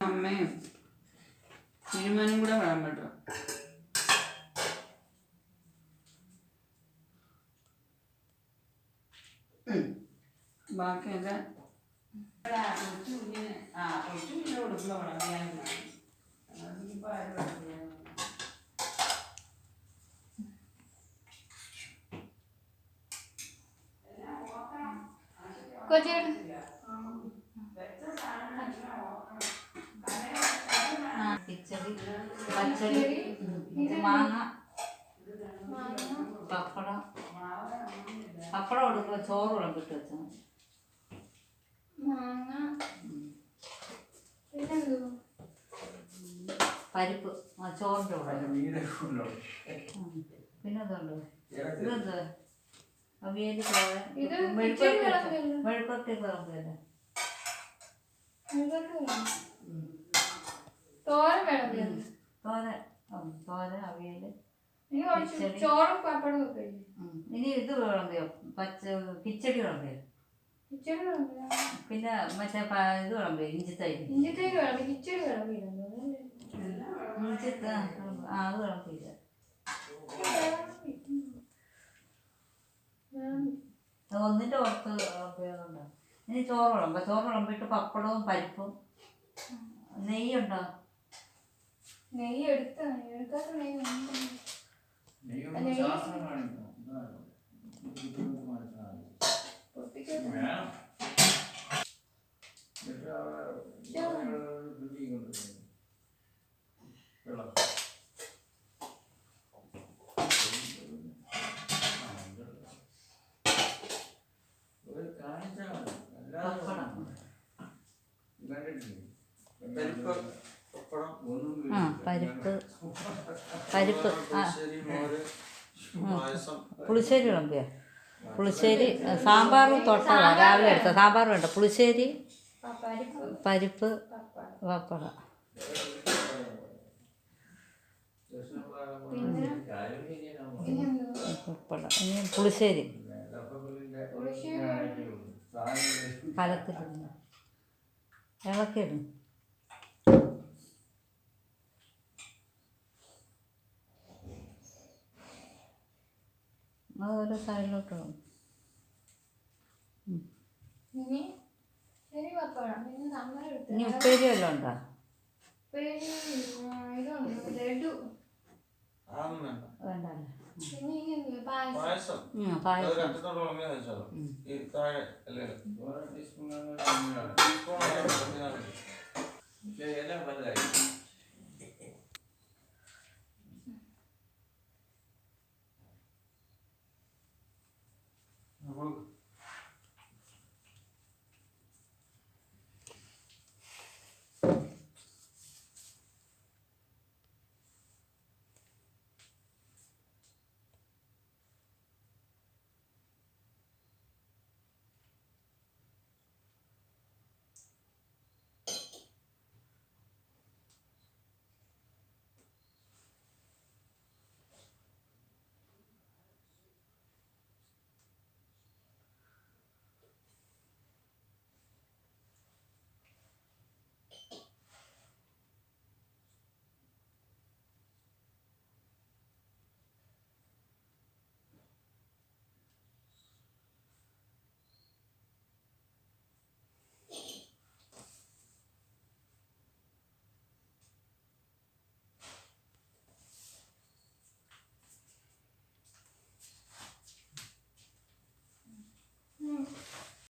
അമ്മയും തിരുമാനും കൂടെ വേണം കേട്ടോ. ബാക്കിയൊക്കെ ആ കൊച്ചു അതിപ്പോൾ ആരും പച്ചടി മാങ്ങ പപ്പടം പപ്പടം കൊടുക്കുമ്പോൾ ചോറ് വിളമ്പിട്ട് വെച്ചാൽ മാങ്ങ. പിന്നെന്തോ പരിപ്പ് ആ ചോറിന്റെ കൂടെ. പിന്നെ അതുണ്ട് ഇതെന്ത് വിളമ്പിയല്ലേ. ഇതൊക്കെ വേണം. തോരൻ വേണം ഇനി ചോറും പപ്പടവും ഒക്കെ ഇനി ഇത് വിളമ്പിയോ പച്ച കിച്ചടി വിളമ്പിയോ കിച്ചടി. പിന്നെ മറ്റേ ഇത് വിളമ്പിയോ ഇഞ്ചിത്തൈ ഇഞ്ചിത്തൈ വിളമ്പി കിച്ചടി ആ അത് വിളമ്പിയില്ല ഒന്നിന്റെ പുറത്ത് വിളമ്പിയതുണ്ടോ ഇനി ചോറ് വിളമ്പ ചോറ് വിളമ്പിയിട്ട് പപ്പടവും പരിപ്പും നെയ്യുണ്ടോ നെയ്യ് എടുത്ത എടുക്കാത്ത നെയ്യ് ഉണ്ട്. പൊട്ടിക്കട്ടെ. പപ്പടം പരിപ്പ് പപ്പടം ആ പരിപ്പ്. പരിപ്പ് ആ. പുളിശ്ശേരി വിളമ്പിയോ? പുളിശ്ശേരി സാമ്പാർ തൊട്ട രാവിലെ എടുത്ത സാമ്പാർ വേണ്ട. പുളിശ്ശേരി പരിപ്പ് പപ്പട. പപ്പട. ഇനി ഇനി പുളിശ്ശേരി. പുളിശ്ശേരി. കലത്തിലിടുന്നു. ഇളക്കിയിടും അത് ഓരോ സൈഡിലോട്ട് പോകും ഇനി ഉപ്പേരി വല്ലതും ഉണ്ടോ? ഉപ്പേരി,